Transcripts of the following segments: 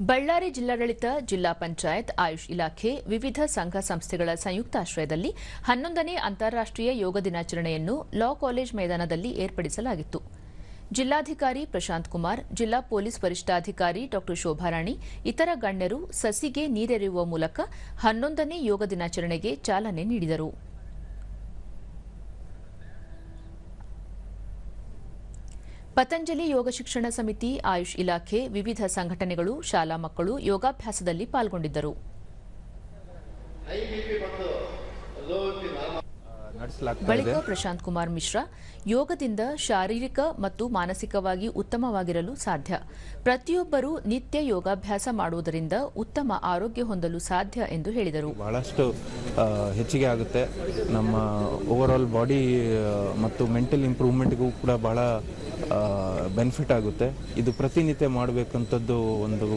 ಬಳ್ಳಾರಿ ಜಿಲ್ಲಾಡಳಿತ, ಜಿಲ್ಲಾ ಪಂಚಾಯತ್, ಆಯುಷ್ ಇಲಾಖೆ, ವಿವಿಧ ಸಂಘ ಸಂಸ್ಥೆಗಳ ಸಂಯುಕ್ತಾಶ್ರಯದಲ್ಲಿ ಹನ್ನೊಂದನೇ ಅಂತಾರಾಷ್ಟೀಯ ಯೋಗ ದಿನಾಚರಣೆಯನ್ನು ಲಾ ಕಾಲೇಜ್ ಮೈದಾನದಲ್ಲಿ ಏರ್ಪಡಿಸಲಾಗಿತ್ತು. ಜಿಲ್ಲಾಧಿಕಾರಿ ಪ್ರಶಾಂತ್ ಕುಮಾರ್, ಜಿಲ್ಲಾ ಪೊಲೀಸ್ ವರಿಷ್ಠಾಧಿಕಾರಿ ಡಾ ಶೋಭಾರಾಣಿ, ಇತರ ಗಣ್ಯರು ಸಸಿಗೆ ನೀರೆರೆಯುವ ಮೂಲಕ ಹನ್ನೊಂದನೇ ಯೋಗ ದಿನಾಚರಣೆಗೆ ಚಾಲನೆ ನೀಡಿದರು. ಪತಂಜಲಿ ಯೋಗ ಶಿಕ್ಷಣ ಸಮಿತಿ ಆಯುಷ್ ಇಲಾಖೆ ವಿವಿಧ ಸಂಘಟನೆಗಳು ಶಾಲಾ ಮಕ್ಕಳು ಯೋಗಾಭ್ಯಾಸದಲ್ಲಿ ಪಾಲ್ಗೊಂಡಿದ್ದರು. ಬಳಿಕ ಪ್ರಶಾಂತ್ ಕುಮಾರ್ ಮಿಶ್ರಾ ಯೋಗದಿಂದ ಶಾರೀರಿಕ ಮತ್ತು ಮಾನಸಿಕವಾಗಿ ಉತ್ತಮವಾಗಿರಲು ಸಾಧ್ಯ. ಪ್ರತಿಯೊಬ್ಬರೂ ನಿತ್ಯ ಯೋಗಾಭ್ಯಾಸ ಮಾಡುವುದರಿಂದ ಉತ್ತಮ ಆರೋಗ್ಯ ಹೊಂದಲು ಸಾಧ್ಯ ಎಂದು ಹೇಳಿದರು. ಬಹಳಷ್ಟು ಹೆಚ್ಚಿಗೆ ಆಗುತ್ತೆ. ನಮ್ಮ ಓವರಾಲ್ ಬಾಡಿ ಮತ್ತು ಮೆಂಟಲ್ ಇಂಪ್ರೂವ್ಮೆಂಟ್ಗೂ ಕೂಡ ಬಹಳ ಬೆನಿಫಿಟ್ ಆಗುತ್ತೆ. ಇದು ಪ್ರತಿನಿತ್ಯ ಮಾಡಬೇಕಂಥದ್ದು ಒಂದು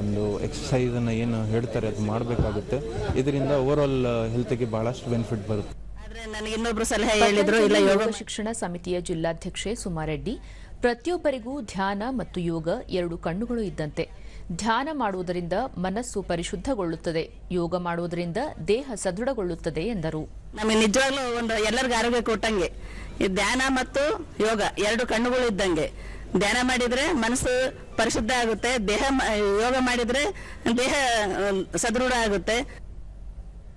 ಒಂದು ಎಕ್ಸಸೈಸನ್ನು ಏನು ಹೇಳ್ತಾರೆ ಅದು ಮಾಡಬೇಕಾಗುತ್ತೆ. ಇದರಿಂದ ಓವರಾಲ್ ಹೆಲ್ತ್ಗೆ ಭಾಳಷ್ಟು ಬೆನಿಫಿಟ್ ಬರುತ್ತೆ. ಇನ್ನೊಬ್ಬರು ನನಗೆ ಇನ್ನೊಬ್ರು ಸಲಹೆ ಹೇಳಿದ್ರು ಇಲ್ಲ ಯೋಗ ಶಿಕ್ಷಣ ಸಮಿತಿಯ ಜಿಲ್ಲಾಧ್ಯಕ್ಷೆ ಸುಮಾರೆಡ್ಡಿ ಪ್ರತಿಯೊಬ್ಬರಿಗೂ ಧ್ಯಾನ ಮತ್ತು ಯೋಗ ಎರಡು ಕಣ್ಣುಗಳು ಇದ್ದಂತೆ. ಧ್ಯಾನ ಮಾಡುವುದರಿಂದ ಮನಸ್ಸು ಪರಿಶುದ್ಧಗೊಳ್ಳುತ್ತದೆ. ಯೋಗ ಮಾಡುವುದರಿಂದ ದೇಹ ಸದೃಢಗೊಳ್ಳುತ್ತದೆ ಎಂದರು. ನಮಗೆ ನಿಜವಾಗ್ಲೂ ಒಂದು ಎಲ್ಲರಿಗೂ ಆರೋಗ್ಯ ಕೊಟ್ಟಂಗೆ. ಧ್ಯಾನ ಮತ್ತು ಯೋಗ ಎರಡು ಕಣ್ಣುಗಳು ಇದ್ದಂಗೆ. ಧ್ಯಾನ ಮಾಡಿದ್ರೆ ಮನಸ್ಸು ಪರಿಶುದ್ಧ ಆಗುತ್ತೆ. ದೇಹ ಯೋಗ ಮಾಡಿದ್ರೆ ದೇಹ ಸದೃಢ ಆಗುತ್ತೆ.